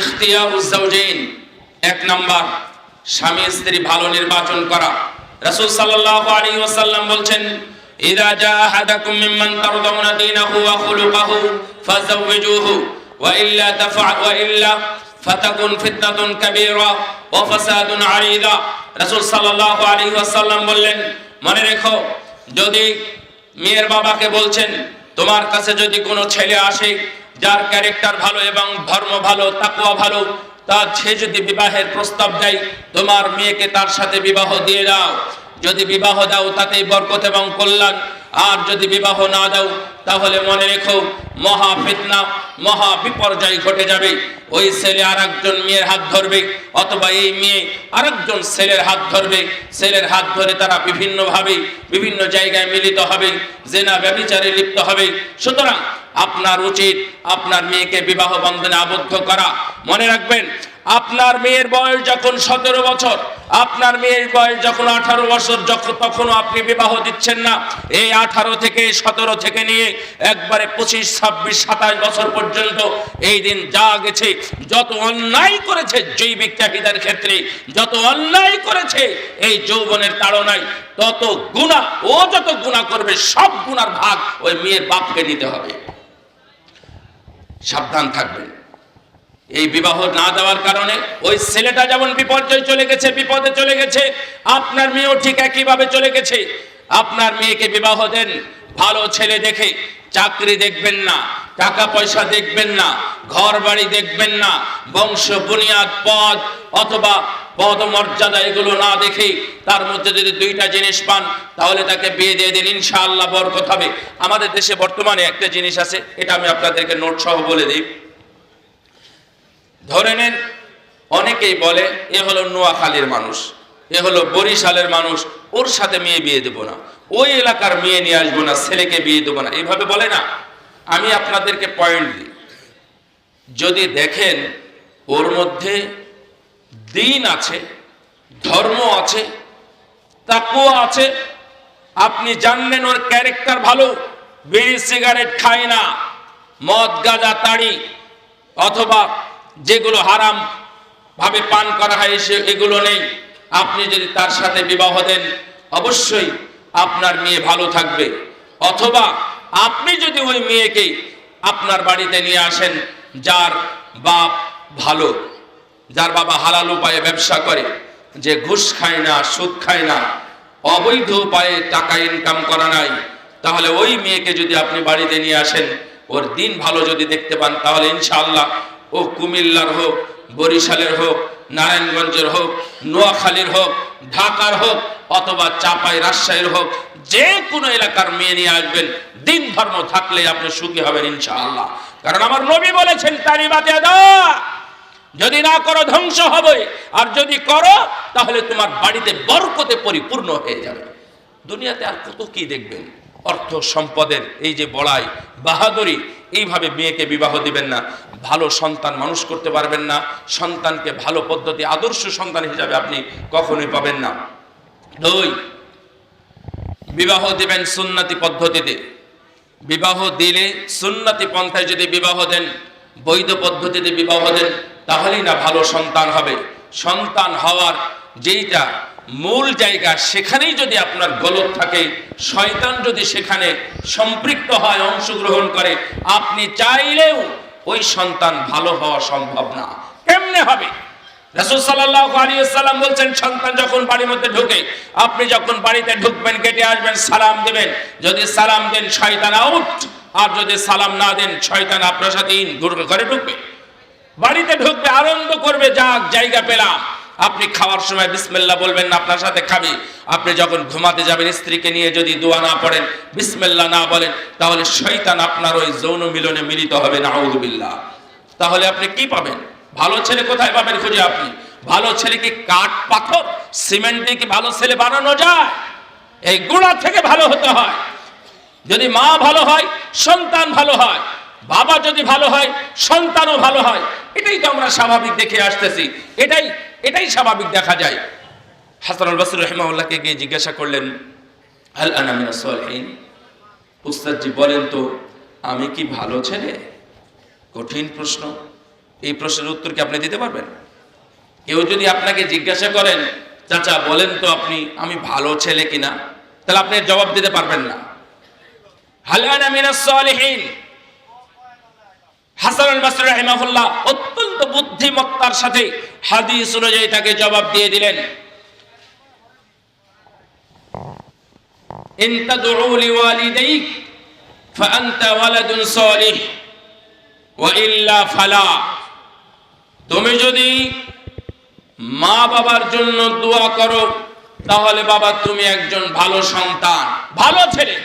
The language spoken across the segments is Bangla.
ইখতিয়ারুজ্জাওজাইন এক নাম্বার, স্বামী স্ত্রী ভালো নির্বাচন করা। রাসূল সাল্লাল্লাহু আলাইহি ওয়াসাল্লাম বলছেন ইযা জা আহাদাকুম মিম্মান তারদাউনা দীনাহু ওয়া খুলুকাহু ফাযাওwijuhu ওয়া ইল্লা তাফআল ওয়া ইল্লা ফাতাকুন ফিতনাতুন কাবীরা ওয়া ফাসাদুন আরিদা। রাসূল সাল্লাল্লাহু আলাইহি ওয়াসাল্লাম বললেন, মনে রেখো, যদি মেয়ের বাবাকে বলছেন, তোমার কাছে যদি কোনো ছেলে আসে যার ক্যারেক্টার ভালো এবং ধর্ম ভালো, তাকুয়া ভালো তার সে যদি বিবাহের প্রস্তাব দেয়, তোমার মেয়েকে তার সাথে বিবাহ দিয়ে দাও। যদি বিবাহ দাও, তাতেই বরকত এবং কল্যাণ। আর যদি বিবাহ না দাও, তাহলে মনে রেখো, মহা ফিতনা, মহা বিপর্যয় ঘটে যাবে। ওই ছেলে আর একজন মেয়ের হাত ধরবে, অথবা এই মেয়ে আরেকজন ছেলের হাত ধরবে। ছেলের হাত ধরে তারা বিভিন্নভাবে, বিভিন্ন জায়গায় মিলিত হবে, জেনা ব্যবিচারে লিপ্ত হবে। সুতরাং আপনার উচিত আপনার মেয়েকে বিবাহ বন্ধনে আবদ্ধ করা। মনে রাখবেন, আপনার মেয়ের বয়স যখন সতেরো বছর, আপনার মেয়ের বয়স যখন আঠারো বছর যখন তখনও আপনি বিবাহ দিচ্ছেন না। এই আঠারো থেকে সতেরো থেকে নিয়ে একবারে পঁচিশ, ছাব্বিশ, সাতাশ বছর পর্যন্ত এই দিন যা গেছে, যত অন্যায় করেছে জৈবিক চাহিদার ক্ষেত্রে, যত অন্যায় করেছে এই যৌবনের তাড়নায়, তত গুণা ও যত গুণা করবে, সব গুণার ভাগ ওই মেয়ের বাপকে নিতে হবে। সাবধান থাকবেন। এই বিবাহ না দেওয়ার কারণে ওই ছেলেটা যেমন বিপর্যয় চলে গেছে, বিপদে চলে গেছে, আপনার মেয়েও ঠিক একইভাবে চলে গেছে। আপনার মেয়েকে বিবাহ দেন, ভালো ছেলে দেখে চাকরি দেখবেন না টাকা পয়সা দেখবেন না ঘর বাড়ি দেখবেন না, বংশ, বুনিয়াদ, পদ অথবা পদ মর্যাদা এগুলো না দেখে তার মধ্যে যদি দুইটা জিনিস পান, তাহলে তাকে বিয়ে দিয়ে দিন, ইনশাআল্লাহ বরকত হবে। আমাদের দেশে বর্তমানে একটা জিনিস আছে, এটা আমি আপনাদেরকে নোট সহ বলে দিই। ধরে নেন, অনেকেই বলে, এ হলো নোয়াখালীর মানুষ, এ হলো বরিশালের মানুষ, ওর সাথে মেয়ে বিয়ে দেবো না, ওই এলাকার মেয়ে নিয়ে আসব না, ছেলেকে বিয়ে দেবো না, এইভাবে বলে না। আমি আপনাদেরকে পয়েন্ট দিই। যদি দেখেন, ওর মধ্যে দিন আছে, ধর্ম আছে তাকুয়া আছে। আপনি জানলেন ওর ক্যারেক্টার ভালো, বিড়ি সিগারেট খায় না, মদ, গাঁজা, তাড়ি, অথবা যেগুলো হারাম ভাবে পান করা হয় সে এগুলো নেই। আপনি যদি তার সাথে বিবাহ দেন, অবশ্যই আপনার মেয়ে ভালো থাকবে। অথবা আপনি যদি ওই মেয়েকে আপনার বাড়িতে নিয়ে আসেন, যার বাপ ভালো। যার বাবা হালাল উপায়ে ব্যবসা করে, যে ঘুষ খায় না, সুদ খায় না, অবৈধ উপায়ে টাকা ইনকাম করা নাই, তাহলে ওই মেয়েকে যদি আপনি বাড়িতে নিয়ে আসেন, ওর দিন ভালো যদি দেখতে পান, তাহলে ইনশাআল্লাহ ও কুমিল্লার হোক, বরিশালের হোক, নারায়ণগঞ্জের হোক, নোয়াখালীর হোক, ঢাকার হোক, অথবা চাপাই রাজশাহীর হোক, যে কোনো এলাকার মেয়ে নিয়ে আসবেন, দিন ধর্ম থাকলে আপনি সুখী হবেন ইনশাআল্লাহ। কারণ আমার নবী বলেছেন তারি বাতে যদি না করো ধ্বংস হবে। আর যদি করো, তাহলে তোমার বাড়িতে বরকতে পরিপূর্ণ হয়ে যাবে। দুনিয়াতে আর কত কি দেখবেন? অর্থ, সম্পদের, এই যে বড়াই, বাহাদুরি, এইভাবে মেয়েকে বিবাহ দিবেন না। ভালো সন্তান মানুষ করতে পারবেন না। সন্তানকে ভালো পদ্ধতি, আদর্শ সন্তান হিসাবে আপনি কখনোই পাবেন না। দুই, বিবাহ দিবেন সুন্নতি পদ্ধতিতে। বিবাহ দিলে সুন্নতি পন্থায় যদি বিবাহ দেন, বৈধ পদ্ধতিতে বিবাহ দেন তাহলেই না ভালো সন্তান হবে। সন্তান হওয়ার যেইটা মূল জায়গা, সেখানেই যদি আপনার গলত থাকে, শয়তান যদি সেখানে সম্পৃক্ত হয়, অংশগ্রহণ করে, আপনি চাইলেও ওই সন্তান ভালো হওয়া সম্ভব না। কেমনে হবে? সন্তান যখন বাড়ির মধ্যে ঢোকে, আপনি যখন বাড়িতে ঢুকবেন গেটে আসবেন, সালাম দিবেন। যদি সালাম দেন, শয়তান আউট আর যদি সালাম না দেন, শয়তান আপনার সাথে ঘরে ঢুকবে। বাড়িতে ঢুকবে, আনন্দ করবে, যাক, জায়গা পেলাম। আপনি খাওয়ার সময় বিসমেল্লা বলবেন না, আপনার সাথে খাবি। আপনি যখন ঘুমাতে যাবেন, স্ত্রীকে নিয়ে যদি দোয়া না পড়েন বিসমেল্লা না বলেন, তাহলে শয়তান আপনার ওই যৌন মিলনে মিলিত হবে নাউযুবিল্লাহ তাহলে আপনি কি পাবেন? ভালো ছেলে কোথায় পাবেন খুঁজে আপনি? ভালো ছেলে কি কাঠ, পাথর, সিমেন্ট দিয়ে কি ভালো ছেলে বানানো যায়? এই গুণা থেকে ভালো হতে হয়। যদি মা ভালো হয়, সন্তান ভালো হয় বাবা যদি ভালো হয়, সন্তানও ভালো হয়। এটাই তো আমরা স্বাভাবিক দেখে আসতেছি। এটাই এটাই স্বাভাবিক দেখা যায়। হাসান আল বাসুর রহমাউল্লাহকে গিয়ে জিজ্ঞাসা করলেন আল আনামিনা সলহীন? উস্তাদজি বলেন তো, আমি কি ভালো ছেলে? কঠিন প্রশ্ন। এই প্রশ্নের উত্তর কি আপনি দিতে পারবেন? কেউ যদি আপনাকে জিজ্ঞাসা করেন, চাচা, বলেন তো আপনি, আমি ভালো ছেলে কিনা? তাহলে আপনি জবাব দিতে পারবেন না। হালানা মিনাস সালিহিন? অত্যন্ত বুদ্ধিমত্তার সাথে হাদিস অনুযায়ী তাকে জবাব দিয়ে দিলেন। তুমি যদি মা বাবার জন্য দোয়া করো, তাহলে বাবা তুমি একজন ভালো সন্তান, ভালো ছেলে।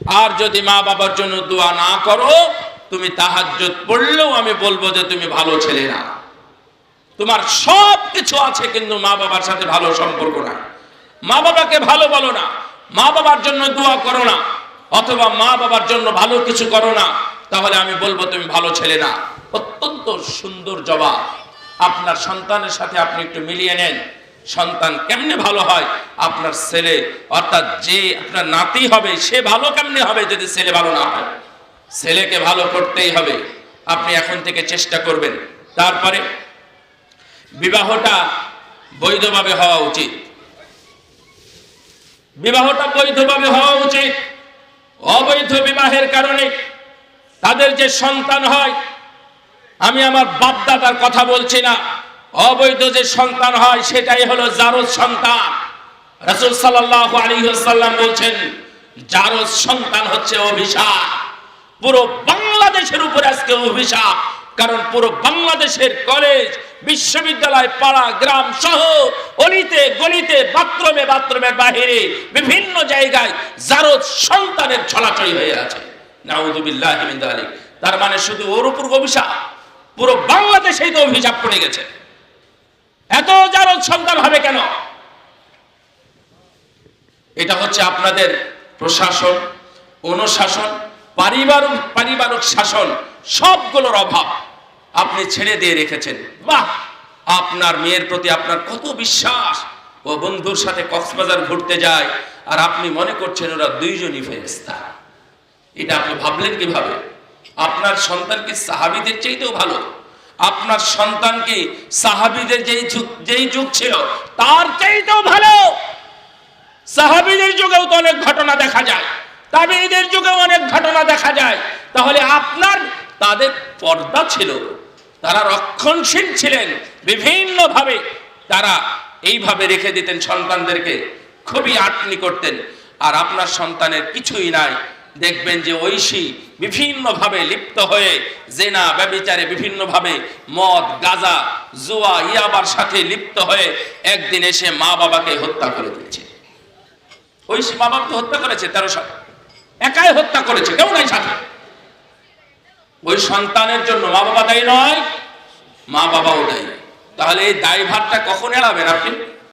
আর যদি মা বাবার জন্য দোয়া না করো তুমি তাহাজ্জুদ পড়লেও আমি বলব যে তুমি ভালো ছেলে না তোমার সব কিছু আছে, কিন্তু মা বাবার সাথে ভালো সম্পর্ক না মা বাবাকে ভালো বলো না। মা বাবার জন্য দোয়া করো না। অথবা মা বাবার জন্য ভালো কিছু করো না। তাহলে আমি বলব তুমি ভালো ছেলে না অত্যন্ত সুন্দর জবাব। আপনার সন্তানের সাথে আপনি একটু মিলিয়ে নেন। সন্তান কেমনে ভালো হয়? আপনার ছেলে, অর্থাৎ যে আপনার নাতি হবে, সে ভালো কেমনে হবে যদি ছেলে ভালো না হয়? ছেলেকে ভালো করতেই হবে। আপনি এখন থেকে চেষ্টা করবেন। তারপরে বিবাহটা বৈধভাবে হওয়া উচিত। বিবাহটা বৈধভাবে হওয়া উচিত। অবৈধ বিবাহের কারণে তাদের যে সন্তান হয়, আমি আমার বাপদাদার কথা বলছি না। অবৈধ যে সন্তান হয়, সেটাই হলো জারজ সন্তান। রাসূল সাল্লাল্লাহু আলাইহি ওয়াসাল্লাম বলছেন, জারজ সন্তান হচ্ছে অভিশাপ। পুরো বাংলাদেশের উপরে আজকে অভিশাপ। কারণ পুরো বাংলাদেশের কলেজ বিশ্ববিদ্যালয়, পাড়া, গ্রাম সহ অলিতে, গলিতে, বাথরুমে, বাথরুমের বাহিরে বিভিন্ন জায়গায় জারজ সন্তানের ছলাছড়ি হয়ে আছে। তার মানে শুধু ওর উপর অভিশাপ, পুরো বাংলাদেশেই তো অভিশাপ পড়ে গেছে। এত জারদ সন্তান হবে কেন? এটা হচ্ছে আপনাদের প্রশাসন, অনুশাসন পারিবারিক পারিবারিক শাসন, সবগুলোর অভাব আপনি ছেড়ে দিয়ে রেখেছেন। বাহ! আপনার মেয়ের প্রতি আপনার কত বিশ্বাস। ও বন্ধুর সাথে কক্সবাজার ঘুরতে যায়, আর আপনি মনে করছেন ওরা দুইজনই ফেরেস্তা এটা আপনি ভাবলেন কীভাবে? আপনার সন্তানকে সাহাবিদের চাইতেও ভালো? আপনার সন্তানকে সাহাবিদের যেই যুগ যেই যুগ ছিল, তার চাইতেও ভালো? সাহাবিদের যুগেও তো অনেক ঘটনা দেখা যায়। তাবিদের যুগেও অনেক ঘটনা দেখা যায়। তাহলে আপনার, তাদের পর্দা ছিল। তারা রক্ষণশীল ছিলেন বিভিন্নভাবে। তারা এইভাবে রেখে দিতেন সন্তানদেরকে। খুবই আটনি করতেন। আর আপনার সন্তানের কিছুই নাই। দেখবেন যে ঐশী বিভিন্নভাবে লিপ্ত হয়ে জেনা, ব্যবিচারে বিভিন্নভাবে মদ, গাজা, জুয়া, ইয়াবার সাথে লিপ্ত হয়ে একদিন এসে মা বাবাকে হত্যা করে দিয়েছে। ঐশী মা বাবাকে হত্যা করেছে তেরো সালে। একাই হত্যা করেছে, কেউ নাই সাথে। ওই সন্তানের জন্য মা বাবা দায়ী নয় মা বাবাও দায়ী। তাহলে এই দায়ভারটা কখন এড়াবেন আপনি?